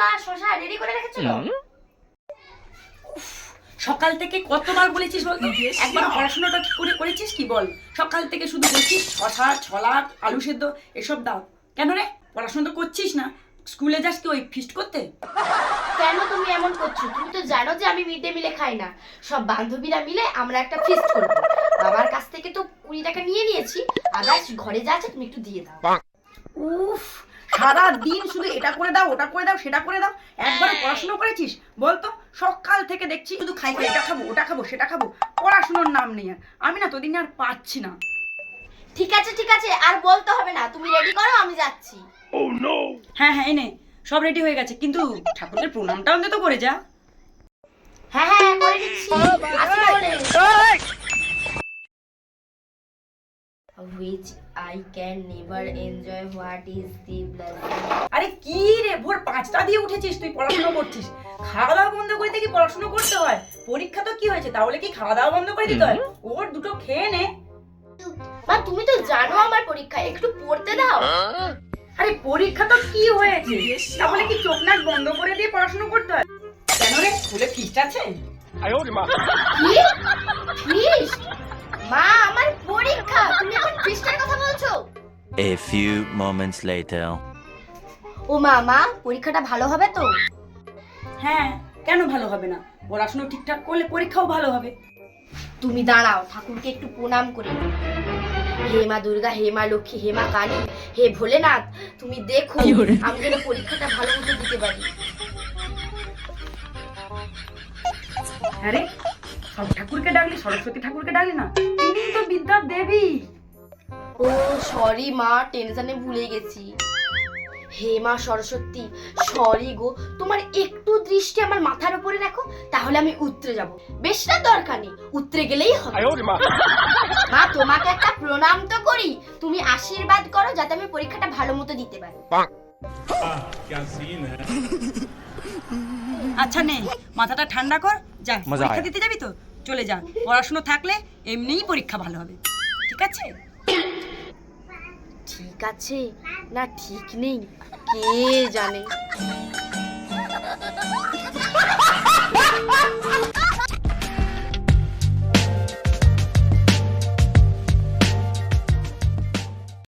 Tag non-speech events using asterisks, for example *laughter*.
ছোলা শশা রেডি করে রেখেছো তো? সকাল থেকে কতবার বলেছিস বলতো একবার পড়াশোনাটা ঠিক করে করেছিস কি বল? সকাল থেকে শুধু বলছিস শশা ছলা আলু সেদ্ধ এসব দাও। কেন রে? পড়াশোনা তো করছিস না। স্কুলে যাস কি ওই ফিস্ট করতে? কেন তুমি এমন করছ? তুমি তো জানো যে আমি মিড ডে মিলে খাই না। সব বান্ধবীরা মিলে আমরা একটা ফিস্ট করব। বাবার কাছ থেকে তো কুড়ি টাকা নিয়ে নিয়েছি। আদার্স ঘরে যা আছে তুমি একটু দিয়ে দাও। উফ সারা দিন শুধু এটা করে দাও ওটা করে দাও সেটা করে দাও একবার পড়াশোনা করেছিস? বলতো সকাল থেকে দেখছি শুধু খাই খাই এটা খাব ওটা খাব সেটা খাব পড়াশোনার নাম নেই আর। আমি না তোদিন আর পাচ্ছি না। ঠিক আছে ঠিক আছে আর বলতে হবে না তুমি রেডি করো আমি যাচ্ছি। হ্যাঁ হ্যাঁ এনে সব রেডি হয়ে গেছে কিন্তু ঠাকুরের প্রণামটা অন্তত করে যা। হ্যাঁ হ্যাঁ করে দিচ্ছি। Which I can never enjoy. What is the blessing? আরে কি রে ভোর পাঁচটা দিয়ে উঠেছিস তুই? পড়াশোনা করছিস। খাওয়া দাওয়া বন্ধ করে দিয়ে কি পড়াশোনা করতে হয়? পরীক্ষা তো কি হয়েছে? তাহলে কি খাওয়া দাওয়া বন্ধ করে দিতে হয়? ওর দুটো খেয়ে নে। মা তুমি তো জানো আমার পরীক্ষা। একটু পড়তে দাও। আরে পরীক্ষা তো কি হয়েছে? তাহলে কি চোখ নাক বন্ধ করে দিয়ে পড়াশোনা করতে হয়? কেন রে? স্কুলে ফিস্ট আছে? কি? ফিস্ট মা আমার পরীক্ষা A few moments later. ও মা মা পরীক্ষাটা ভালো হবে তো? হ্যাঁ কেন ভালো হবে না? পড়াশোনা ঠিকঠাক করলে পরীক্ষাও ভালো হবে। তুমি দাঁড়াও ঠাকুরকে একটু প্রণাম করে নিই। হে মা দুর্গা হে মা লক্ষ্মী হে মা কালী হে ভোলেনাথ তুমি দেখো আমি যেন পরীক্ষাটা ভালো মতো দিতে পারি। হ্যাঁ রে সব ঠাকুরকে ডাকলি সরস্বতী ঠাকুরকে ডাকলি না? তিনি তো বিদ্যা দেবী সরি মা টেনশনে ভুলে গেছি। হে মা সরস্বতী সরি গো তোমার একটু দৃষ্টি আমার মাথার উপরে রাখো তাহলে আমি উত্তরে যাব। বেশ না দরকার নেই উত্তরে গেলেই হবে। *laughs* মা। তোমাকে একটা প্রণাম তো করি তুমি আশীর্বাদ করো যাতে আমি পরীক্ষাটা ভালো মতো দিতে পারি। আচ্ছা নে মাথাটা ঠান্ডা কর যা পরীক্ষা দিতে যাবি তো? চলে যা। পড়াশুনো থাকলে এমনিই পরীক্ষা ভালো হবে। ঠিক আছে? ঠিক আছে? না ঠিক নেই? কে জানে?